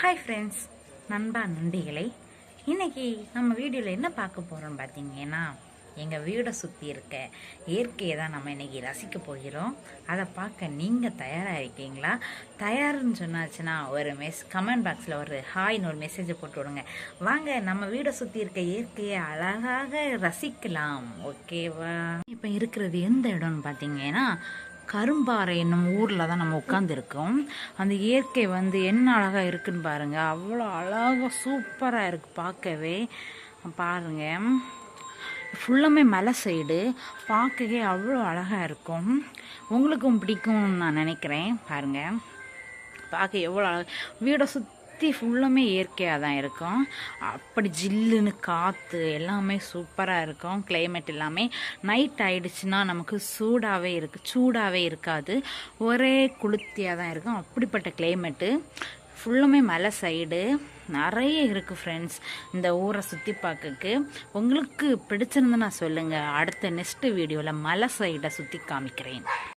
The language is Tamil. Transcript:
ஹாய் ஃப்ரெண்ட்ஸ் நண்பா நண்டிகளை இன்றைக்கி நம்ம வீடியோவில் என்ன பார்க்க போகிறோம் பார்த்தீங்கன்னா எங்கள் வீடை சுற்றி இருக்க இயற்கையை தான் நம்ம இன்றைக்கி ரசிக்க போகிறோம். அதை பார்க்க நீங்கள் தயாராக இருக்கீங்களா? தயாருன்னு சொன்னாச்சுன்னா ஒரு மெஸ் கமெண்ட் பாக்ஸில் ஒரு ஹாய்னு ஒரு மெசேஜை போட்டு விடுங்க. வாங்க நம்ம வீடை சுற்றி இருக்க இயற்கையை அழகாக ரசிக்கலாம். ஓகேவா இப்போ இருக்கிறது எந்த இடம்னு பார்த்தீங்கன்னா கரும்பாறை என்னும் ஊரில் தான் நம்ம உட்காந்துருக்கோம் அந்த இயற்கை வந்து என்ன அழகாக இருக்குன்னு பாருங்கள் அவ்வளோ அழகாக சூப்பராக இருக்குது பார்க்கவே. பாருங்கள் ஃபுல்லாமே மலை சைடு பார்க்கவே அவ்வளோ அழகாக இருக்கும். உங்களுக்கும் பிடிக்கும்னு நான் நினைக்கிறேன். பாருங்கள் பார்க்க எவ்வளோ அழகாக வீடை சுற்றி ஃபுல்லுமே இயற்கையாக தான் இருக்கும். அப்படி ஜில்லுன்னு காற்று எல்லாமே சூப்பராக இருக்கும். கிளைமேட் எல்லாமே நைட் ஆகிடுச்சுன்னா நமக்கு சூடாகவே இருக்குது சூடாகவே இருக்காது. ஒரே குளிர்ச்சியாக தான் இருக்கும். அப்படிப்பட்ட கிளைமேட்டு ஃபுல்லுமே மலை சைடு நிறைய இருக்குது ஃப்ரெண்ட்ஸ் இந்த ஊரை சுற்றி பார்க்கக்கு உங்களுக்கு பிடிச்சிருந்துன்னா சொல்லுங்கள் அடுத்த நெக்ஸ்ட் வீடியோவில் மலை சைடை சுற்றி காமிக்கிறேன்.